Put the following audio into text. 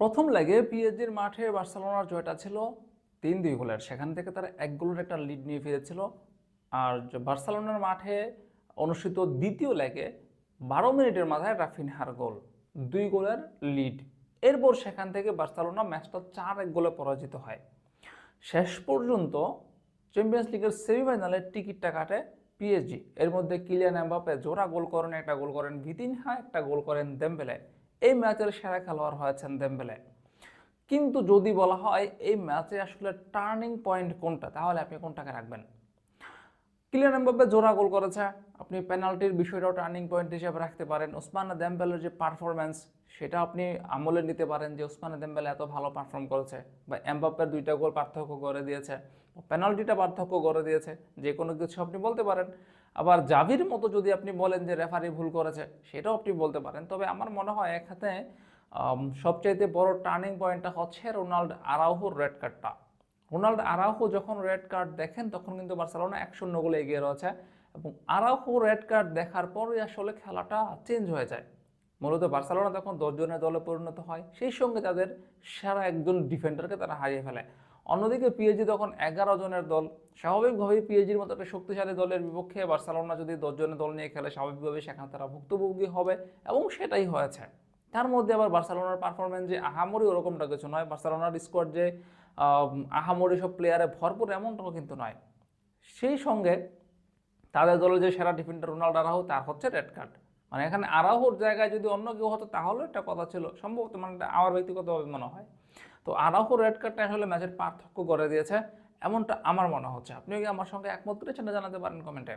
প্রথম লেগে পিএসজির মাঠে বার্সেলোনার জয়টা ছিল তিন দুই গোলের। সেখান থেকে তারা এক গোলের একটা লিড নিয়ে ফিরেছিল। আর বার্সেলোনার মাঠে অনুষ্ঠিত দ্বিতীয় লেগে বারো মিনিটের মাথায় রাফিনহার গোল, দুই গোলের লিড এরপর সেখান থেকে বার্সেলোনা ম্যাচটা চার এক গোলে পরাজিত হয়। শেষ পর্যন্ত চ্যাম্পিয়ন্স লিগের সেমিফাইনালের টিকিটটা কাটে পিএসজি। এর মধ্যে কিলিয়ান এমবাপে জোড়া গোল করেন, একটা গোল করেন ভিতিনহা, একটা গোল করেন দেমবেলে। এই ম্যাচের সেরা খেলোয়াড় হয়েছেন দেমবেলে। কিন্তু যদি বলা হয় এই ম্যাচে আসলে টার্নিং পয়েন্ট কোনটা, তাহলে আপনি কোনটাকে রাখবেন? কিলিয়ান এমবাপ্পে জোড়া গোল করেছে আপনি পেনাল্টির বিষয়টাও টার্নিং পয়েন্ট হিসেবে রাখতে পারেন। ওসমান দেমবেলের যে পারফরম্যান্স সেটা আপনি আমলে নিতে পারেন যে ওসমান দেমবেলে এত ভালো পারফর্ম করেছে বা এমবাপ্পের দুইটা গোল পার্থক্য করে দিয়েছে। পেনাল্টিটা পার্থক্য করে দিয়েছে যে কোনো কিছু আপনি বলতে পারেন। আবার জাভির মতো যদি আপনি বলেন যে রেফারি ভুল করেছে সেটাও আপনি বলতে পারেন। তবে আমার মনে হয় এখানে আম, সবচাইতে বড় টার্নিং পয়েন্টটা হচ্ছে রোনাল্ড আরাউহোর রেড কার্ডটা রোনাল্ড আরাউহো যখন রেড কার্ড দেখেন তখন কিন্তু বার্সেলোনা এক শূন্য গোলে এগিয়ে রয়েছে। এবং আরাউহো রেড কার্ড দেখার পরই আসলে খেলাটা চেঞ্জ হয়ে যায়। মূলত বার্সেলোনা তখন দশজনের দলে পরিণত হয়, সেই সঙ্গে তাদের সেরা একজন ডিফেন্ডারকে তারা হারিয়ে ফেলে। অন্যদিকে পিএজি তখন এগারো জনের দল। স্বাভাবিকভাবেই পিএজির মতো একটা শক্তিশালী দলের বিপক্ষে বার্সেলোনা যদি দশজনের দল নিয়ে খেলে, স্বাভাবিকভাবেই সেখানে তারা ভুক্তভোগী হবে এবং সেটাই হয়েছে। তার মধ্যে আবার বার্সেলোনার পারফরমেন্স যে আহামরি ওরকমটা কিছু নয়। বার্সেলোনার স্কোয়াড যে আহামরি সব প্লেয়ারে ভরপুর এমনটাও কিন্তু নয়। সেই সঙ্গে তাদের দলে যে সেরা ডিফেন্ডার রোনাল্ডো আরাহো, তার হচ্ছে রেড কার্ড মানে এখানে আরাহোর জায়গায় যদি অন্য কেউ হতো তাহলেও একটা কথা ছিল, সম্ভবত মানে আমার ব্যক্তিগতভাবে মনে হয়। তো আরাহো রেড কার্ডটা আসলে ম্যাচের পার্থক্য করে দিয়েছে, এমনটা আমার মনে হচ্ছে। আপনিও কি আমার সঙ্গে একমত করেছেন জানাতে পারেন কমেন্টে